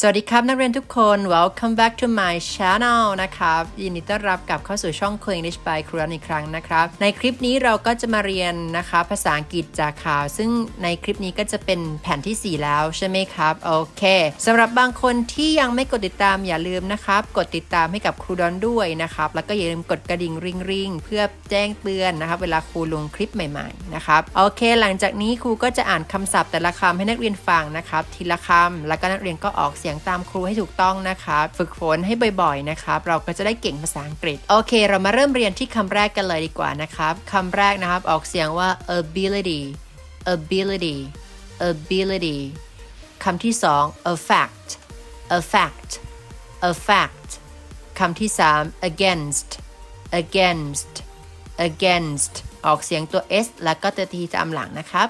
สวัสดีครับ นักเรียนทุกคน welcome back to my channel นะครับ ยินดีต้อนรับกลับเข้าสู่ช่อง c l e English by ครูรันอีกครั้งนะครับ ในคลิปนี้เราก็จะมาเรียนนะคะภาษาอังกฤษจากข่าว ซึ่งในคลิปนี้ก็จะเป็นแผ่นทีสี่ 4 แล้วใช่ไหมครับ โอเคสำหรับบางคนที่ยังไม่กดติดตามอย่าลืมนะครับ กดติดตามให้กับครูดอนด้วยนะครับ แล้วก็อย่าลืมกดกระดิ่งริงริงเพื่อแจ้งเตือนนะครับ เวลาครูลงคลิปใหม่ๆนะครับ โอเค หลังจากนี้ครูก็จะอ่านคำศัพท์แต่ละคำให้นักเรียนฟังนะครับ ทีละคำแล้วก็นักเรียนก็ออกเสียงตามครูให้ถูกต้องนะครับฝึกฝนให้บ่อยๆนะครับเราก็จะได้เก่งภาษาอังกฤษ โอเค เรามาเริ่มเรียนที่คำแรกกันเลยดีกว่านะครับคำแรกนะครับออกเสียงว่า ability ability ability คำที่สอง a fact a fact a fact คำที่สาม against against against ออกเสียงตัว s แล้วก็ตัว t ตามหลังนะครับ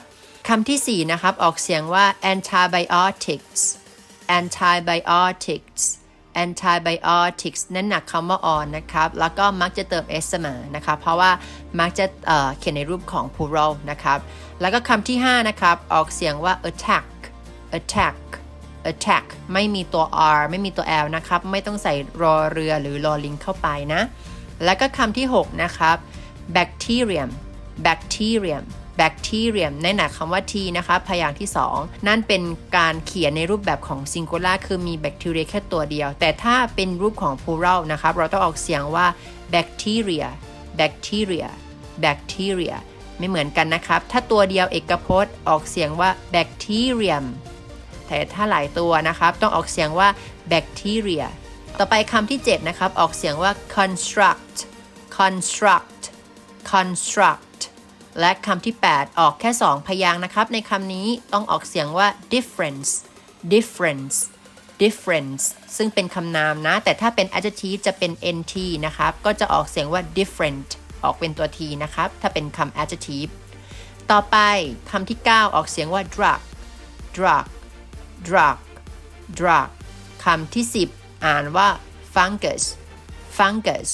คำที่สี่นะครับ ออกเสียงว่า antibiotics antibiotics antibiotics นั่นหนักคำว่า on นะครับ แล้วก็มักจะเติม s เสมอนะครับเพราะว่ามักจะเเขียนในรูปของ plural นะครับ แล้วก็คำที่ 5 นะครับ ออกเสียงว่า attack attack attack ไม่มีตัว r ไม่มีตัว l นะครับ ไม่ต้องใส่รอเรือหรือรอลิงเข้าไปนะ แล้วก็คำที่ 6 นะครับ bacterium bacterium แบคทีเรียมในหนักคำว่า t นะคะ พยางค์ที่ 2 นั่นเป็นการเขียนในรูปแบบของซิง g ูล่าคือมีแบคทีเรียแค่ตัวเดียว แต่ถ้าเป็นรูปของ plural นะครับ เราต้องออกเสียงว่า bacteria bacteria bacteria ไม่เหมือนกันนะครับ ถ้าตัวเดียวเอกพจน์ออกเสียงว่า bacterium แต่ถ้าหลายตัวนะครับ ต้องออกเสียงว่า bacteria ต่อไปคำที่ 7 นะครับ ออกเสียงว่า construct construct construct และคำที่ 8 ออกแค่ 2 พยางค์นะครับ ในคำนี้ต้องออกเสียงว่า difference difference difference ซึ่งเป็นคำนามนะ แต่ถ้าเป็น adjective จะเป็น nt นะครับ ก็จะออกเสียงว่า different ออกเป็นตัว t นะครับ ถ้าเป็นคำ adjective ต่อไปคำที่ 9 ออกเสียงว่า drug drug drug drug คำที่ 10 อ่านว่า fungus fungus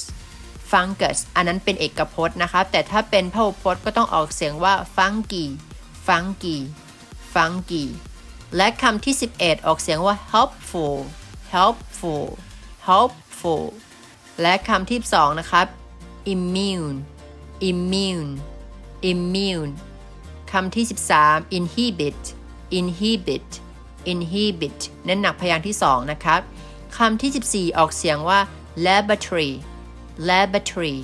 fungus อันนั้นเป็นเอกพจน์นะครับ แต่ถ้าเป็นพหุพจน์ก็ต้องออกเสียงว่า funky funky funky และคำที่ 11 ออกเสียงว่า helpful helpful helpful และคำที่ 2 นะครับ immune immune immune คำที่ 13 inhibit inhibit inhibit เน้นหนักพยางค์ที่ 2 นะครับ คำที่ 14 ออกเสียงว่า laboratory laboratory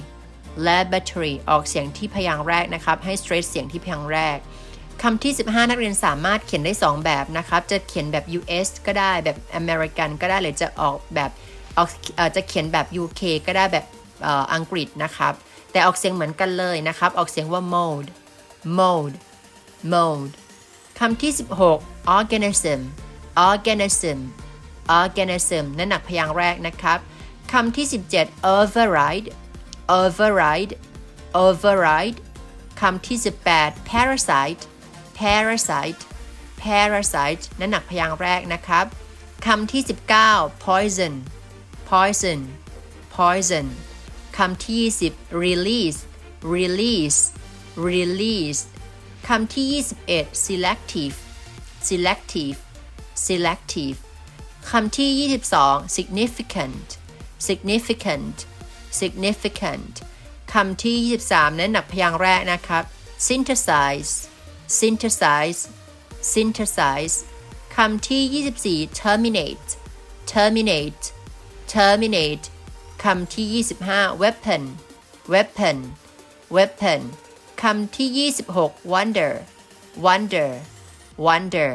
laboratory ออกเสียงที่พยางค์แรกนะครับ ให้ stress เสียงที่พยางค์แรกคำที่ 15 นักเรียนสามารถเขียนได้ 2 แบบนะครับ จะเขียนแบบ US ก็ได้แบบ American ก็ได้หรือจะออกแบบออกจะเขียนแบบ UK ก็ได้แบบอังกฤษนะครับ แต่ออกเสียงเหมือนกันเลยนะครับ ออกเสียงว่า mode mode mode คำที่ 16 organism organism organism นั่นหนักพยางค์แรกนะครับ คำที่ 17 override override override คำที่ 18 parasite parasite parasite นั่นหนักพยางค์แรกนะครับคำที่ 19 poison poison poison คำที่ 20 release release release คำที่ 21 selective selective selective คำที่ 22 significant significant significant คำที่ 23 นั้นหนักพยางค์แรกนะครับ synthesize synthesize synthesize คำที่ 24 terminate terminate terminate คำที่ 25 weapon weapon weapon คำที่ 26 wonder wonder wonder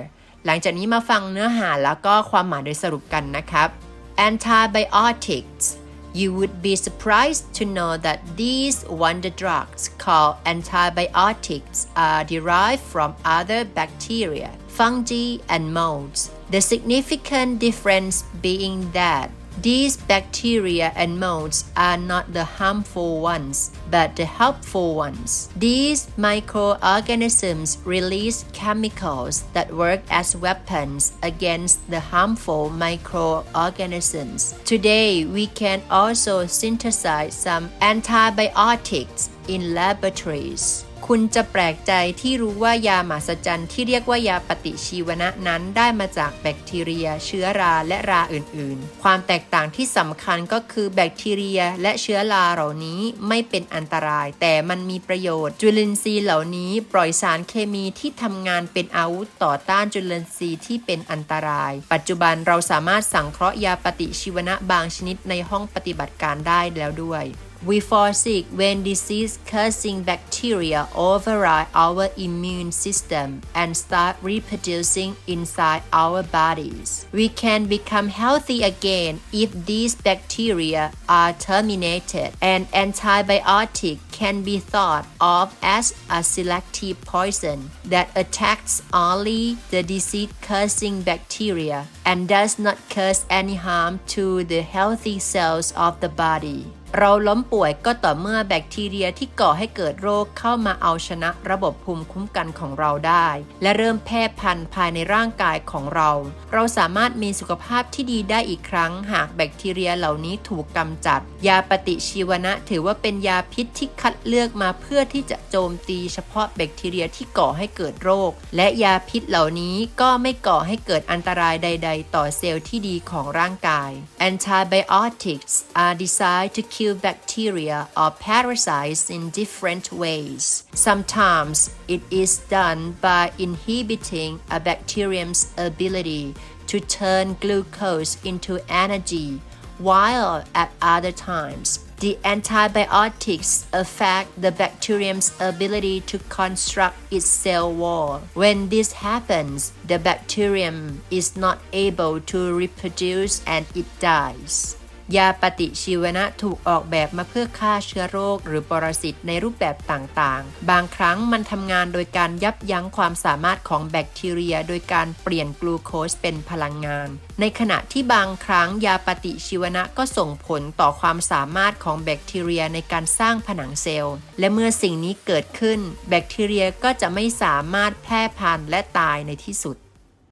หลังจากนี้มาฟังเนื้อหาแล้วก็ความหมายโดยสรุปกันนะครับ antibiotics. You would be surprised to know that these wonder drugs called antibiotics are derived from other bacteria, fungi, and molds. The significant difference being that these bacteria and molds are not the harmful ones, but the helpful ones. These microorganisms release chemicals that work as weapons against the harmful microorganisms. Today, we can also synthesize some antibiotics in laboratories. คุณจะแปลกใจที่รู้ว่ายาหมหัศจรรย์ที่เรียกว่ายาปฏิชีวนะนั้นได้มาจากแบคทีเรีย เชื้อราและราอื่นๆ ความแตกต่างที่สำคัญก็คือแบคทีเรีย และเชื้อราเหล่านี้ไม่เป็นอันตราย แต่มันมีประโยชน์ จุลินทรีย์เหล่านี้ปล่อยสารเคมีที่ทำงานเป็นอาวุธต่อต้านจุลินทรีย์ที่เป็นอันตราย ปัจจุบันเราสามารถสังเคราะห์ยาปฏิชีวนะบางชนิดในห้องปฏิบัติการได้แล้วด้วย We fall sick when disease causing bacteria override our immune system and start reproducing inside our bodies. We can become healthy again if these bacteria are terminated. An antibiotic can be thought of as a selective poison that attacks only the disease causing bacteria and does not cause any harm to the healthy cells of the body. เราล้มป่วยก็ต่อเมื่อแบคทีเรียที่ก่อให้เกิดโรคเข้ามาเอาชนะระบบภูมิคุ้มกันของเราได้ และเริ่มแพร่พันธุ์ภายในร่างกายของเรา เราสามารถมีสุขภาพที่ดีได้อีกครั้ง หากแบคทีเรียเหล่านี้ถูกกำจัด ยาปฏิชีวนะถือว่าเป็นยาพิษที่คัดเลือกมาเพื่อที่จะโจมตีเฉพาะแบคทีเรียที่ก่อให้เกิดโรค และยาพิษเหล่านี้ก็ไม่ก่อให้เกิดอันตรายใด ๆ ต่อเซลล์ที่ดีของร่างกาย Antibiotics are designed to kill kill bacteria or parasites in different ways. Sometimes it is done by inhibiting a bacterium's ability to turn glucose into energy, while at other times the antibiotics affect the bacterium's ability to construct its cell wall. When this happens, the bacterium is not able to reproduce and it dies. ยาปฏิชีวนะถูกออกแบบมาเพื่อฆ่าเชื้อโรค หรือปรสิตในรูปแบบต่างๆ บางครั้งมันทำงานโดยการยับยั้งความสามารถของแบคทีเรีย โดยการเปลี่ยนกลูโคสเป็นพลังงาน ในขณะที่บางครั้งยาปฏิชีวนะก็ส่งผลต่อความสามารถของแบคทีเรียในการสร้างผนังเซลล์ และเมื่อสิ่งนี้เกิดขึ้น แบคทีเรียก็จะไม่สามารถแพร่พันธุ์และตายในที่สุด